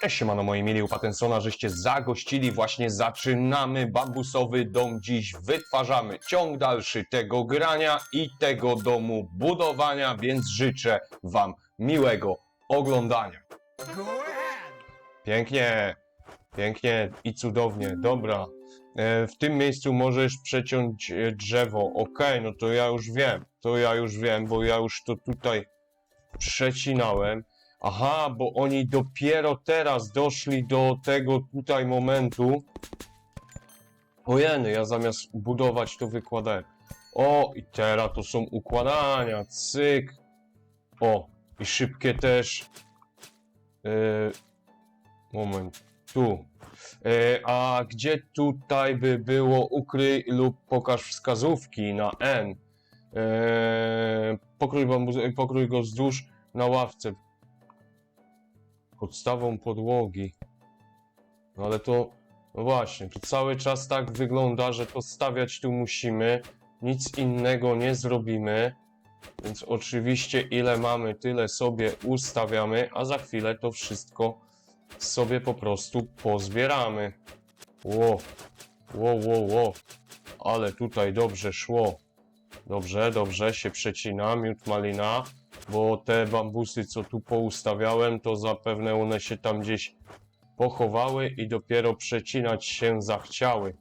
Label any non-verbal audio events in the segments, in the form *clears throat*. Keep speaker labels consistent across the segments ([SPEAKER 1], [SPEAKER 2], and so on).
[SPEAKER 1] Cześć, siemano moi mili u Patensona, żeście zagościli, właśnie zaczynamy bambusowy dom, dziś wytwarzamy ciąg dalszy tego grania i tego domu budowania, więc życzę wam miłego oglądania. Pięknie, pięknie i cudownie, dobra. E, W tym miejscu możesz przeciąć e, drzewo, okej, no to ja już wiem, to ja już wiem, bo ja już to tutaj przecinałem. Aha, bo oni dopiero teraz doszli do tego tutaj momentu. Ojeny, ja zamiast budować to wykładałem. O, i teraz to są układania, cyk. O, i szybkie też. Yy, moment, tu. Yy, a gdzie tutaj by było ukryj lub pokaż wskazówki na N? Yy, pokrój, bambus, pokrój go wzdłuż na ławce podstawą podłogi. No ale to, no właśnie, to cały czas tak wygląda, że to stawiać tu musimy, nic innego nie zrobimy, więc oczywiście ile mamy, tyle sobie ustawiamy, a za chwilę to wszystko sobie po prostu pozbieramy. Ło, ło, ło, ło, ale tutaj dobrze szło. Dobrze, dobrze, się przecina, miód malina bo te bambusy, co tu poustawiałem, to zapewne one się tam gdzieś pochowały i dopiero przecinać się zachciały.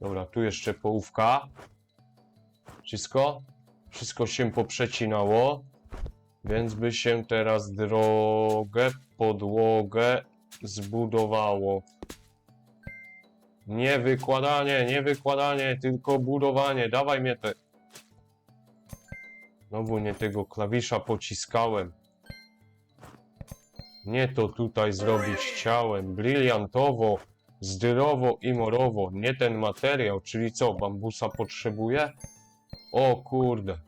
[SPEAKER 1] Dobra, tu jeszcze połówka. Wszystko? Wszystko się poprzecinało, więc by się teraz drogę, podłogę zbudowało. Nie wykładanie, nie wykładanie, tylko budowanie. Dawaj mnie te Znowu nie tego klawisza pociskałem. Nie to tutaj zrobić chciałem. Bryliantowo, zdrowo i morowo. Nie ten materiał, czyli co, bambusa potrzebuję? O kurde.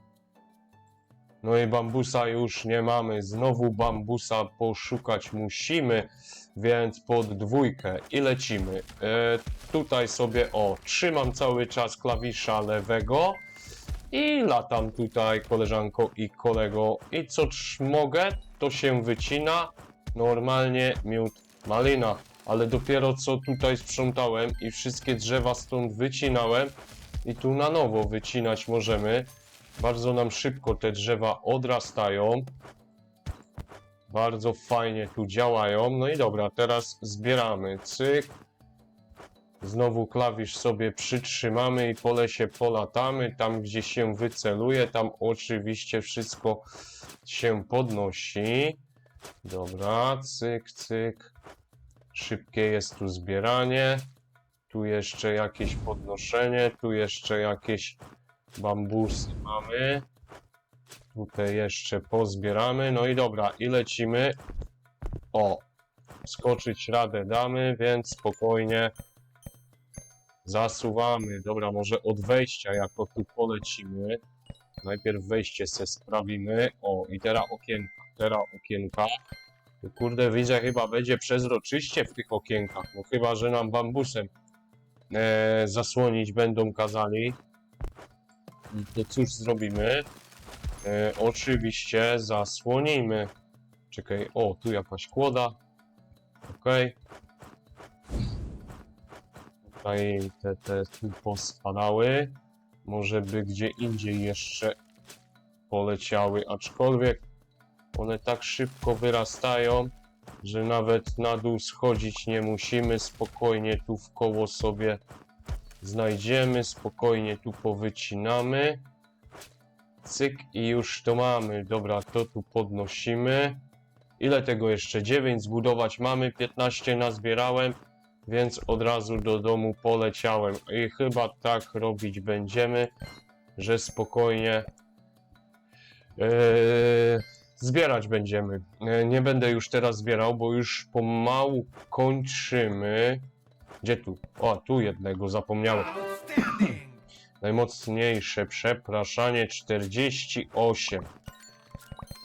[SPEAKER 1] No i bambusa już nie mamy. Znowu bambusa poszukać musimy, więc pod dwójkę i lecimy. E, tutaj sobie, o, trzymam cały czas klawisza lewego. I latam tutaj, koleżanko i kolego. I co mogę, to się wycina. Normalnie miód malina. Ale dopiero co tutaj sprzątałem i wszystkie drzewa stąd wycinałem. I tu na nowo wycinać możemy. Bardzo nam szybko te drzewa odrastają. Bardzo fajnie tu działają. No i dobra, teraz zbieramy. Cyk. Znowu klawisz sobie przytrzymamy i po lesie polatamy. Tam, gdzie się wyceluje, tam oczywiście wszystko się podnosi. Dobra, cyk, cyk. Szybkie jest tu zbieranie. Tu jeszcze jakieś podnoszenie. Tu jeszcze jakieś bambusy mamy. Tutaj jeszcze pozbieramy. No i dobra, i lecimy. O, skoczyć radę damy, więc spokojnie Zasuwamy. Dobra, może od wejścia jako tu polecimy. Najpierw wejście se sprawimy. O, i teraz okienka. Teraz okienka. Tu, Kurde, widzę, chyba będzie przezroczyście w tych okienkach. No chyba, że nam bambusem e, zasłonić będą kazali. I To cóż zrobimy? E, oczywiście zasłonimy. Czekaj, o, tu jakaś kłoda. Okej. Tutaj te, te tu pospadały. Może by gdzie indziej jeszcze poleciały, aczkolwiek one tak szybko wyrastają, że nawet na dół schodzić nie musimy. Spokojnie tu w koło sobie znajdziemy, spokojnie tu powycinamy. Cyk i już to mamy. Dobra, to tu podnosimy. Ile tego jeszcze? 9 zbudować mamy, 15 nazbierałem więc od razu do domu poleciałem. I chyba tak robić będziemy, że spokojnie yy, zbierać będziemy. Yy, nie będę już teraz zbierał, bo już pomału kończymy. Gdzie tu? O, tu jednego zapomniałem. Najmocniejsze przepraszanie 48.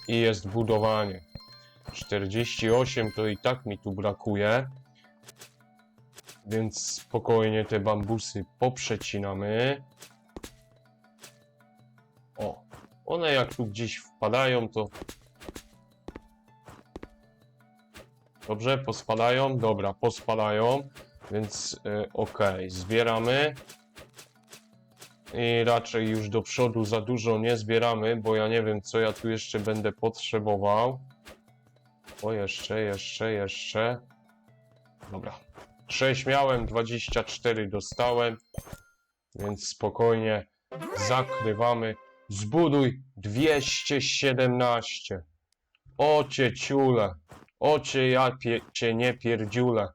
[SPEAKER 1] I jest budowanie. 48 to i tak mi tu brakuje. Więc spokojnie te bambusy poprzecinamy. O, one jak tu gdzieś wpadają, to Dobrze, pospadają? Dobra, pospadają. Więc y, okej, zbieramy. I raczej już do przodu za dużo nie zbieramy, bo ja nie wiem, co ja tu jeszcze będę potrzebował. O, jeszcze, jeszcze, jeszcze. Dobra. 6 miałem, 24 dostałem. Więc spokojnie zakrywamy. Zbuduj 217. O cię ciule. O cię ja pie, cię nie pierdziule.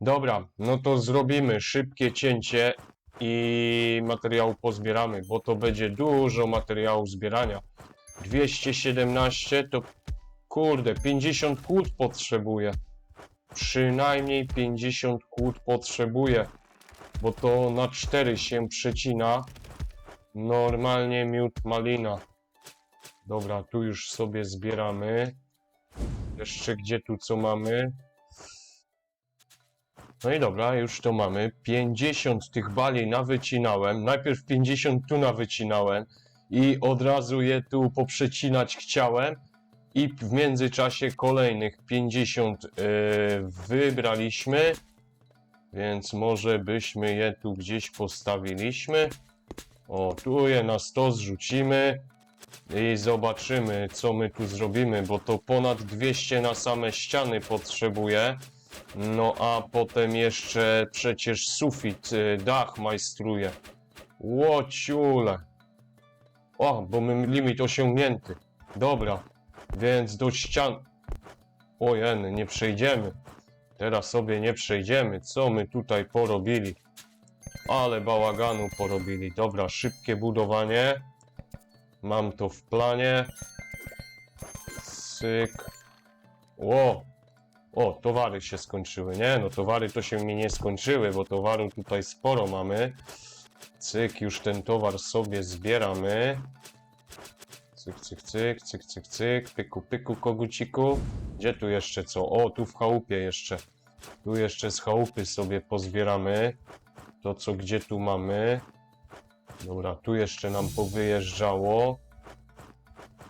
[SPEAKER 1] Dobra, no to zrobimy szybkie cięcie i materiału pozbieramy, bo to będzie dużo materiału zbierania. 217 to kurde, 50 kłód potrzebuję. Przynajmniej 50 kłód potrzebuję, bo to na 4 się przecina. Normalnie miód malina. Dobra, tu już sobie zbieramy. Jeszcze gdzie tu co mamy? No i dobra, już to mamy. 50 tych bali nawycinałem. Najpierw 50 tu nawycinałem i od razu je tu poprzecinać chciałem. I w międzyczasie kolejnych 50 yy, wybraliśmy. Więc może byśmy je tu gdzieś postawiliśmy. O, tu je na 100 zrzucimy. I zobaczymy, co my tu zrobimy, bo to ponad 200 na same ściany potrzebuje. No a potem jeszcze przecież sufit, y, dach majstruje. Łociule. O, bo my limit osiągnięty. Dobra, więc do ścian... O jeny, nie przejdziemy. Teraz sobie nie przejdziemy. Co my tutaj porobili? Ale bałaganu porobili. Dobra, szybkie budowanie. Mam to w planie. Syk. Ło, o, towary się skończyły. Nie, no towary to się mi nie skończyły, bo towaru tutaj sporo mamy. Cyk, już ten towar sobie zbieramy. Cyk, cyk, cyk, cyk, cyk, cyk. Pyku, pyku, koguciku. Gdzie tu jeszcze co? O, tu w chałupie jeszcze. Tu jeszcze z chałupy sobie pozbieramy. To co, gdzie tu mamy? Dobra, tu jeszcze nam powyjeżdżało.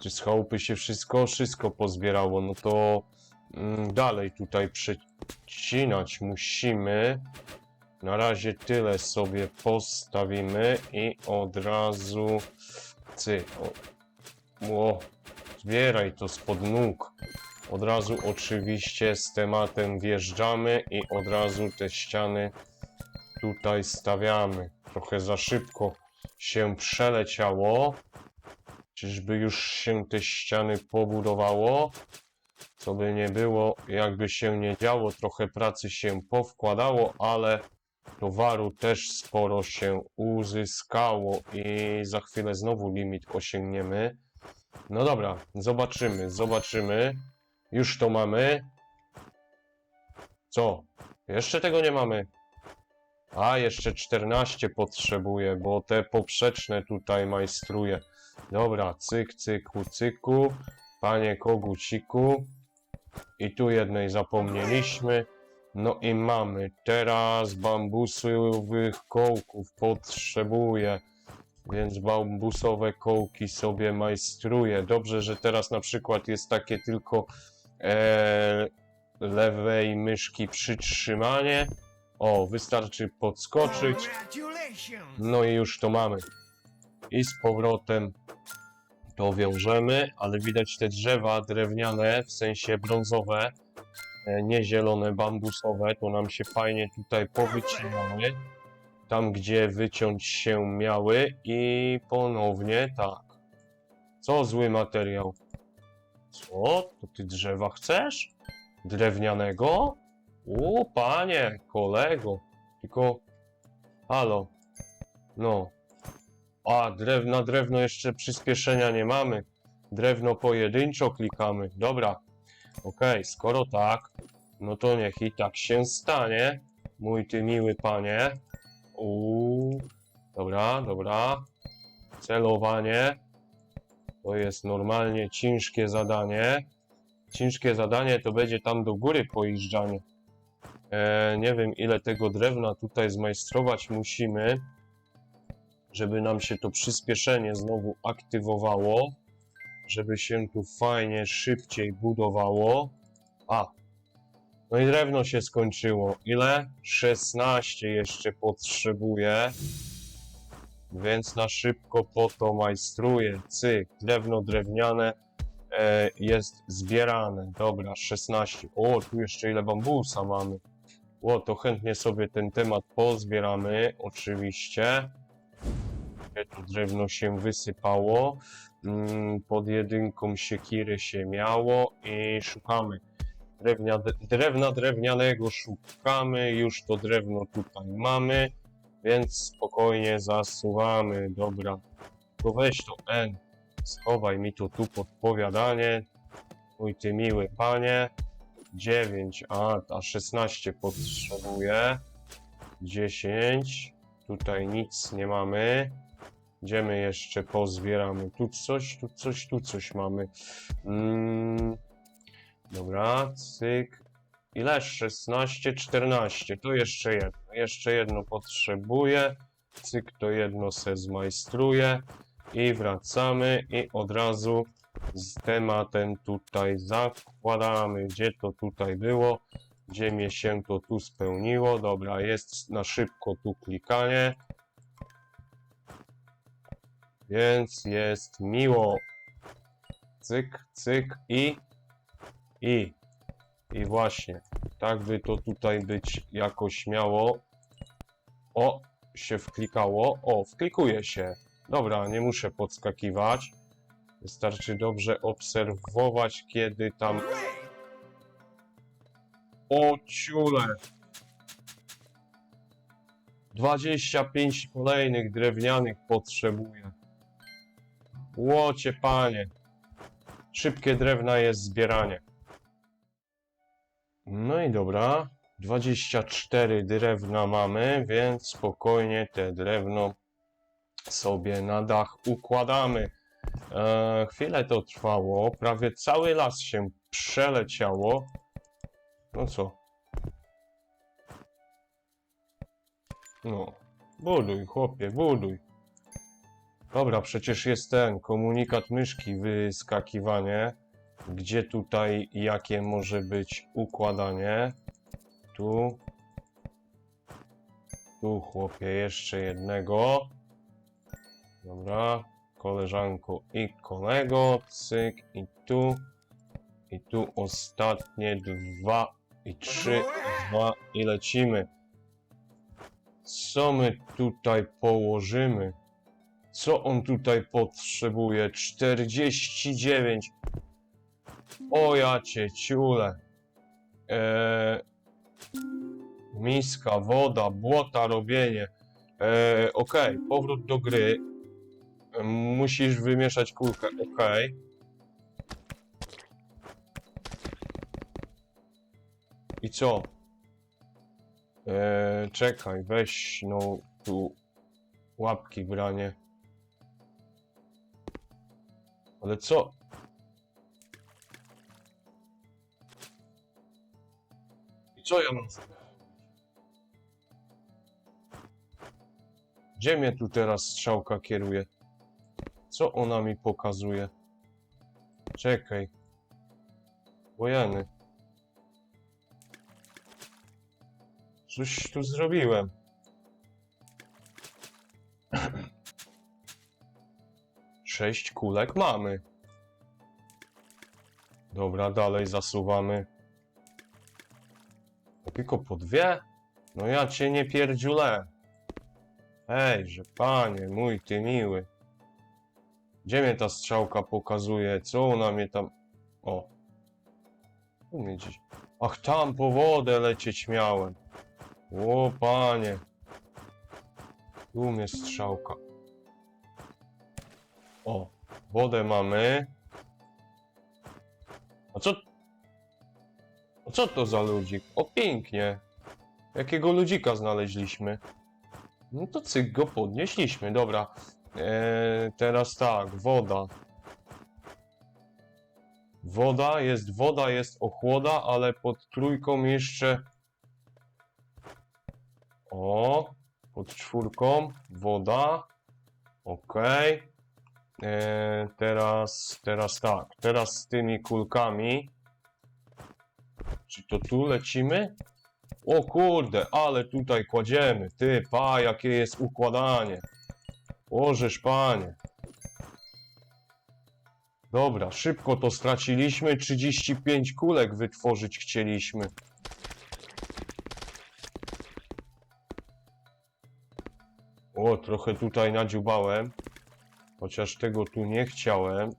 [SPEAKER 1] Czy z chałupy się wszystko? Wszystko pozbierało. No to mm, dalej tutaj przecinać musimy. Na razie tyle sobie postawimy i od razu cy. O, o, zbieraj to spod nóg. Od razu oczywiście z tematem wjeżdżamy i od razu te ściany tutaj stawiamy. Trochę za szybko się przeleciało. Czyżby już się te ściany pobudowało? Co by nie było, jakby się nie działo, trochę pracy się powkładało, ale towaru też sporo się uzyskało i za chwilę znowu limit osiągniemy. No dobra, zobaczymy, zobaczymy. Już to mamy. Co? Jeszcze tego nie mamy. A, jeszcze 14 potrzebuję, bo te poprzeczne tutaj majstruję. Dobra, cyk, cyku, cyku. Panie koguciku. I tu jednej zapomnieliśmy. No i mamy. Teraz bambusowych kołków potrzebuję. Więc bambusowe kołki sobie majstruję. Dobrze, że teraz na przykład jest takie tylko e, lewej myszki przytrzymanie. O, wystarczy podskoczyć. No i już to mamy. I z powrotem to wiążemy, ale widać te drzewa drewniane, w sensie brązowe, e, nie zielone, bambusowe, to nam się fajnie tutaj powycinały. Tam, gdzie wyciąć się miały i ponownie tak. Co zły materiał? Co? To ty drzewa chcesz? Drewnianego? O, panie, kolego. Tylko, halo. No. A, drew, na drewno jeszcze przyspieszenia nie mamy. Drewno pojedynczo klikamy. Dobra. Okej, skoro tak, no to niech i tak się stanie. Mój ty miły panie. Uuu. Dobra, dobra. Celowanie. To jest normalnie ciężkie zadanie. Ciężkie zadanie to będzie tam do góry pojeżdżanie. E, nie wiem, ile tego drewna tutaj zmajstrować musimy, żeby nam się to przyspieszenie znowu aktywowało, żeby się tu fajnie, szybciej budowało. A, No i drewno się skończyło. Ile? 16 jeszcze potrzebuję. Więc na szybko po to majstruję. Cyk, drewno drewniane e, jest zbierane. Dobra, 16. O, tu jeszcze ile bambusa mamy. O, to chętnie sobie ten temat pozbieramy, oczywiście. Tu drewno się wysypało. Mm, Pod jedynką siekiry się miało i szukamy. Drewnia, drewna drewnianego szukamy, już to drewno tutaj mamy, więc spokojnie zasuwamy. Dobra, to weź to N, schowaj mi to tu podpowiadanie. Mój ty miły panie. 9, a, a 16 potrzebuję. 10. Tutaj nic nie mamy. Idziemy jeszcze pozbieramy. Tu coś, tu coś, tu coś mamy. Mm, dobra, cyk. Ile? 16, 14. To jeszcze jedno. Jeszcze jedno potrzebuję. Cyk, to jedno se zmajstruję. I wracamy i od razu z tematem tutaj zakładamy, gdzie to tutaj było, gdzie mnie się to tu spełniło. Dobra, jest na szybko tu klikanie. Więc jest miło. Cyk, cyk i i i właśnie. Tak by to tutaj być jakoś miało. O, się wklikało. O, wklikuje się. Dobra, nie muszę podskakiwać. Wystarczy dobrze obserwować, kiedy tam... O ciule! 25 kolejnych drewnianych potrzebuję. Łocie panie. Szybkie drewna jest zbieranie. No i dobra. 24 drewna mamy, więc spokojnie te drewno sobie na dach układamy. E, chwilę to trwało, prawie cały las się przeleciało. No co? No, buduj, chłopie, buduj. Dobra, przecież jest ten komunikat myszki, wyskakiwanie. Gdzie tutaj, jakie może być układanie? Tu. Tu, chłopie, jeszcze jednego. Dobra, koleżanko i kolego, cyk i tu, i tu ostatnie dwa i trzy, dwa i lecimy. Co my tutaj położymy? Co on tutaj potrzebuje? 49. O ja cię ciule. Eee, miska, woda, błota, robienie. Eee, Okej, powrót do gry. Musisz wymieszać kulkę, ok. I co? Eee, czekaj, weź no tu łapki branie. Ale co? Co ja mam? Gdzie mnie tu teraz strzałka kieruje? Co ona mi pokazuje? Czekaj. Wojany. Coś tu zrobiłem. *clears throat* Sześć kulek mamy. Dobra, dalej zasuwamy. Tylko po dwie? No ja cię nie pierdziulę. Ejże, panie, mój ty miły. Gdzie mnie ta strzałka pokazuje? Co ona mnie tam... O. Tu mnie gdzieś... Ach, tam po wodę lecieć miałem. O, panie. Tu mnie strzałka. O, wodę mamy. A co... Co to za ludzik? O, pięknie. Jakiego ludzika znaleźliśmy? No to cyk go podnieśliśmy, dobra. Eee, teraz tak, woda. Woda, jest woda, jest ochłoda, ale pod trójką jeszcze... O, pod czwórką, woda. Okej. Eee, teraz, teraz tak, teraz z tymi kulkami. Czy to tu lecimy? O kurde, ale tutaj kładziemy. Ty, pa, jakie jest układanie. Ożeż panie. Dobra, szybko to straciliśmy. 35 kulek wytworzyć chcieliśmy. O, trochę tutaj nadziubałem. Chociaż tego tu nie chciałem.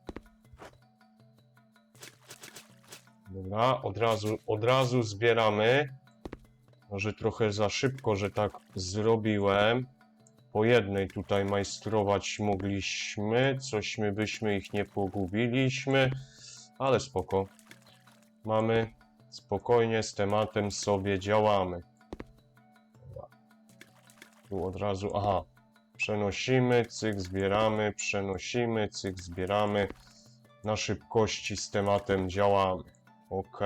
[SPEAKER 1] Dobra, od razu, od razu zbieramy. Może trochę za szybko, że tak zrobiłem. Po jednej tutaj majstrować mogliśmy. Cośmy byśmy ich nie pogubiliśmy. Ale spoko. Mamy spokojnie z tematem sobie działamy. Tu od razu, aha. Przenosimy, cyk, zbieramy, przenosimy, cyk, zbieramy. Na szybkości z tematem działamy. Ok.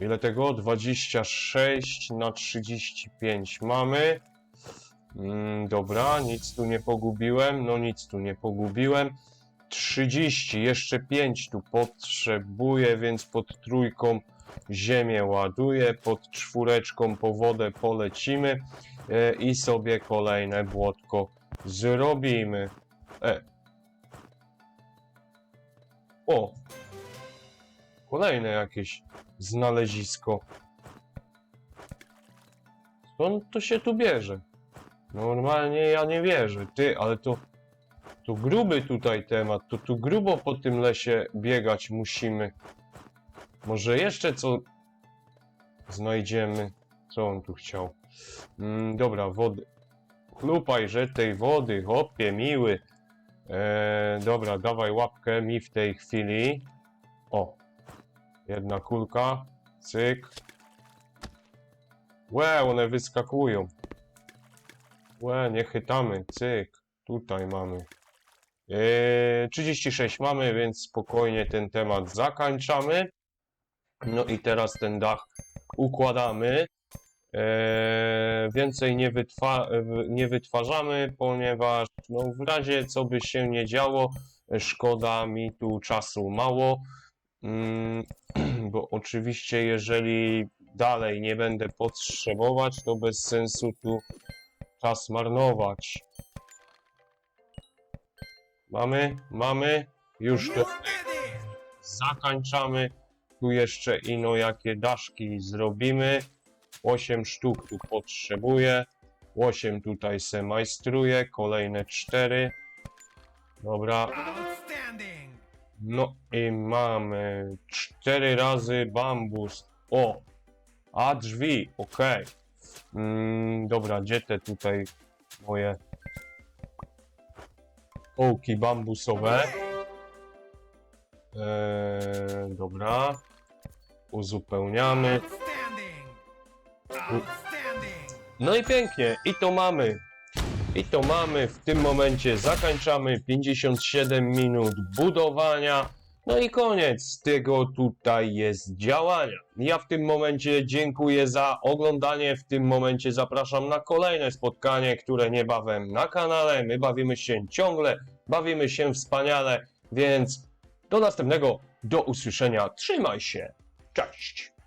[SPEAKER 1] Ile tego? 26 na 35 mamy. Mm, dobra, nic tu nie pogubiłem. No nic tu nie pogubiłem. 30, jeszcze 5 tu potrzebuję, więc pod trójką ziemię ładuję, pod czwóreczką po wodę polecimy e, i sobie kolejne błotko zrobimy. E. O! Kolejne jakieś znalezisko. Skąd to się tu bierze? Normalnie ja nie wierzę. Ty, ale to... To gruby tutaj temat. To tu grubo po tym lesie biegać musimy. Może jeszcze co znajdziemy? Co on tu chciał? Mm, dobra, wody. Chlupaj, że tej wody, hopie, miły. Eee, dobra, dawaj łapkę mi w tej chwili. O, jedna kulka, cyk. Łe, one wyskakują. Łe, nie chytamy, cyk. Tutaj mamy. Eee, 36 mamy, więc spokojnie ten temat zakończamy. No i teraz ten dach układamy. Eee, więcej nie, wytwa nie wytwarzamy, ponieważ no, w razie co by się nie działo, szkoda mi tu czasu mało. Mm, *clears throat* bo oczywiście, jeżeli dalej nie będę potrzebować, to bez sensu tu czas marnować. Mamy, mamy, już to zakończamy. Tu jeszcze ino jakie daszki zrobimy. 8 sztuk tu potrzebuję. 8 tutaj se majstruję. Kolejne 4. Dobra. No i mamy 4 razy bambus. O! A drzwi, ok. Mm, dobra, gdzie te tutaj moje kołki bambusowe? Eee, dobra. Uzupełniamy.
[SPEAKER 2] Outstanding!
[SPEAKER 1] No i pięknie, i to mamy. I to mamy. W tym momencie zakończamy 57 minut budowania. No i koniec tego tutaj jest działania. Ja w tym momencie dziękuję za oglądanie. W tym momencie zapraszam na kolejne spotkanie, które niebawem na kanale. My bawimy się ciągle, bawimy się wspaniale, więc do następnego, do usłyszenia. Trzymaj się. Cześć.